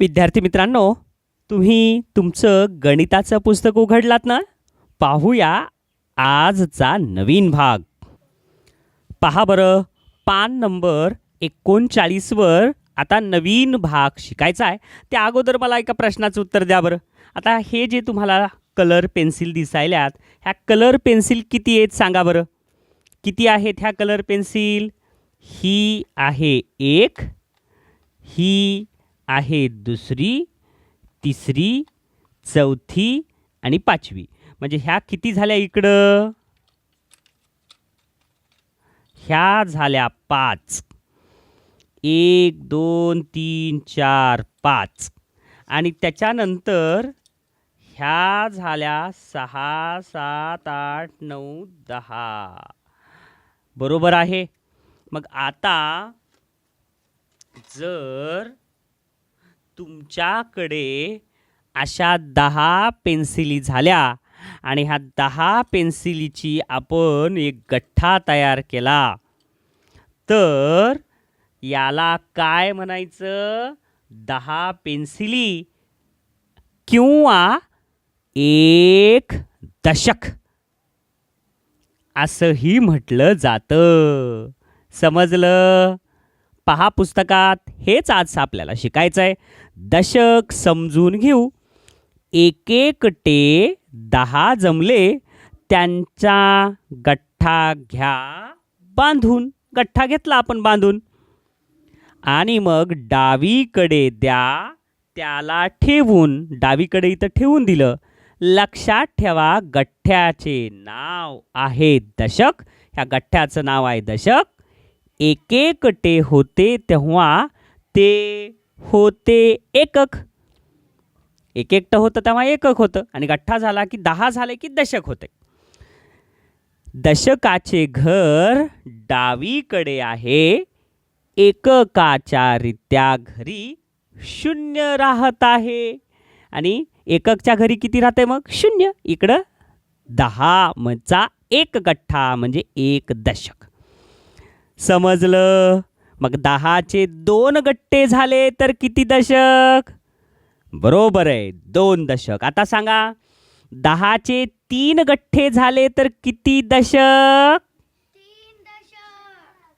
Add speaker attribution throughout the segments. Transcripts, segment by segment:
Speaker 1: विद्यार्थी मित्रांनो तुम्ही तुमचं गणिताचं पुस्तक उघडलात ना? पाहूया आजचा नवीन भाग. पहा बरं पान नंबर एकोणचाळीसवर आता नवीन भाग शिकायचा आहे. त्या अगोदर मला एका प्रश्नाचं उत्तर द्या बरं. आता हे जे तुम्हाला कलर पेन्सिल दिसायल्यात ह्या कलर पेन्सिल किती आहेत सांगा बरं. किती आहेत ह्या कलर पेन्सिल? ही आहे एक ही आहे दुसरी तिसरी चौथी आणि पाचवी. म्हणजे ह्या किती झाल्या इकडं? ह्या झाल्या पाच. एक दोन तीन चार पाच. आणि त्याच्यानंतर ह्या झाल्या सहा सात आठ नऊ दहा. बरोबर आहे? मग आता जर तुमच्याकडे अशा दहा पेन्सिली झाल्या आणि ह्या दहा पेन्सिलीची आपण एक गठ्ठा तयार केला. तर याला काय म्हणायचं? दहा पेन्सिली किंवा एक दशक. असंही म्हटलं जातं. समजलं? पहा पुस्तकात हेच आज आपल्याला शिकायचं आहे दशक समजून घेऊ. एक एक टे दहा जमले त्यांचा गठ्ठा घ्या बांधून. गठ्ठा घेतला आपण बांधून. आणि मग डावीकडे द्या त्याला ठेवून. डावीकडे इथं ठेवून दिलं. लक्षात ठेवा गठ्ठ्याचे नाव आहे दशक. ह्या गठ्ठ्याचं नाव आहे दशक. एक एक टे होते तेव्हा ते होते एकक. एक एकटं होतं तेव्हा एकक होतं आणि गठ्ठा झाला की दहा झाले की दशक होते. दशकाचे घर डावीकडे आहे एककाच्या रित्या घरी शून्य राहत आहे. आणि एककच्या घरी किती राहते मग? शून्य. इकडं दहा मचा एक गठ्ठा म्हणजे एक दशक. समजलं? मग दहाचे दोन गट्टे झाले तर किती दशक? बरोबर आहे दोन दशक. आता सांगा दहाचे तीन गठ्ठे झाले तर किती दशक?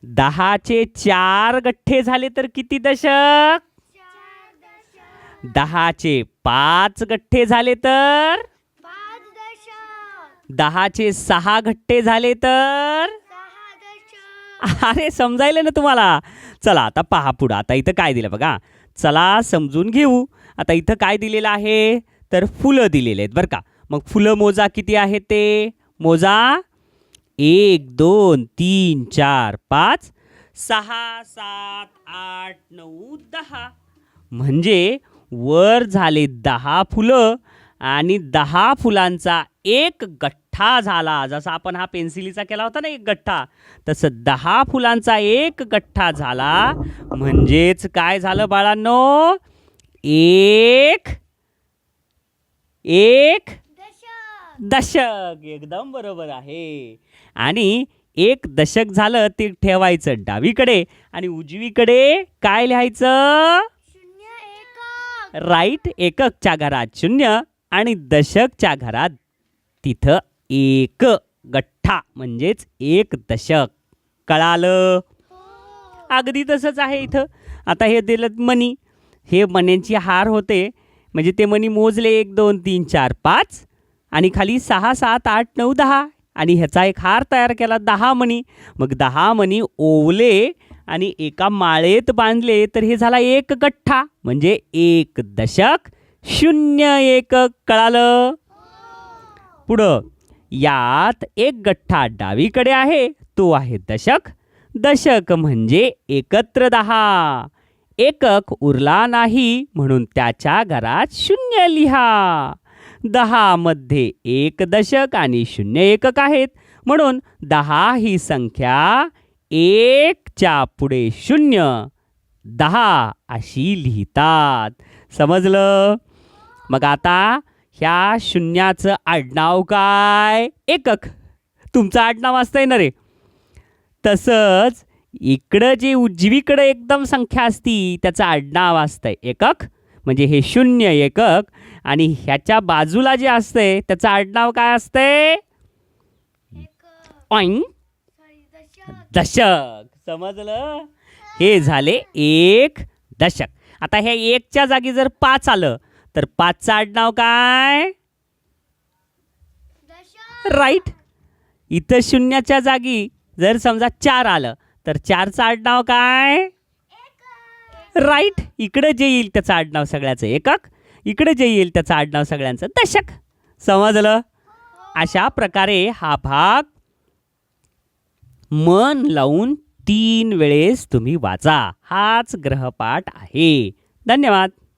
Speaker 1: दहाचे चार गठ्ठे झाले तर किती दशक? दहाचे पाच गठ्ठे झाले तर? दहाचे सहा गठ्ठे झाले तर? अरे समजायला ना तुम्हाला? चला आता पहा पुढं. आता इथं काय दिलं बघा. चला समजून घेऊ. आता इथं काय दिलेलं आहे? तर फुलं दिलेले आहेत बरं का. मग फुलं मोजा किती आहेत ते? मोजा. एक दोन तीन चार पाच सहा सात आठ नऊ दहा. म्हणजे वर झाले दहा फुलं आणि दहा फुलांचा एक गठ्ठा झाला. जसा आपण हा पेन्सिलीचा केला होता ना एक गठ्ठा तसं दहा फुलांचा एक गठ्ठा झाला. म्हणजेच काय झालं बाळांनो? एक एक
Speaker 2: दशक.
Speaker 1: एकदम बरोबर आहे. आणि एक दशक झालं ते ठेवायचं डावीकडे आणि उजवीकडे काय लिहायचं? राईट एककच्या घरात शून्य आणि दशकच्या घरात तिथं एक गठ्ठा म्हणजेच एक दशक. कळालं? अगदी तसंच आहे इथं. आता हे दिलं मनी. हे मण्यांची हार होते. म्हणजे ते मणी मोजले एक दोन तीन चार पाच. आणि खाली सहा सात आठ नऊ दहा. आणि ह्याचा एक हार तयार केला दहा मणी मग दहा मणी ओवले आणि एका माळेत बांधले तर हे झाला एक गठ्ठा. म्हणजे एक दशक शून्य एक. कळालं? पुढं. यात एक गठ्ठा डावीकडे आहे तो आहे दशक. दशक म्हणजे एकत्र दहा. एकक उरला नाही म्हणून त्याच्या घरात शून्य लिहा. दहा मध्ये एक दशक आणि शून्य एकक आहेत. म्हणून दहा ही संख्या एकच्या पुढे शून्य. दहा अशी लिहितात. समजलं? मग आता ह्या शून्याचं आडनाव काय? एकक. तुमचं आडनाव असतंय ना रे. तसंच इकडं जे उजवीकडं एकदम संख्या असती त्याचं आडनाव असतंय. एकक. म्हणजे हे शून्य एकक. आणि ह्याच्या बाजूला जे असते त्याचं आडनाव काय असते ऑईंग
Speaker 2: सॉरी दशक.
Speaker 1: दशक. समजलं? हे झाले एक दशक. आता ह्या एकच्या जागी जर पाच आलं तर पाचचं आडनाव काय? राईट इथं शून्याच्या जागी जर समजा चार आलं तर चारचं आडनाव काय? राईट इकडं जे येईल त्याचं आडनाव सगळ्याचं एकक. इकडे जे येईल त्याचं आडनाव सगळ्यांचं दशक. समजलं? अशा प्रकारे हा भाग मन लावून तीन वेळेस तुम्ही वाचा. हाच ग्रहपाठ आहे. धन्यवाद.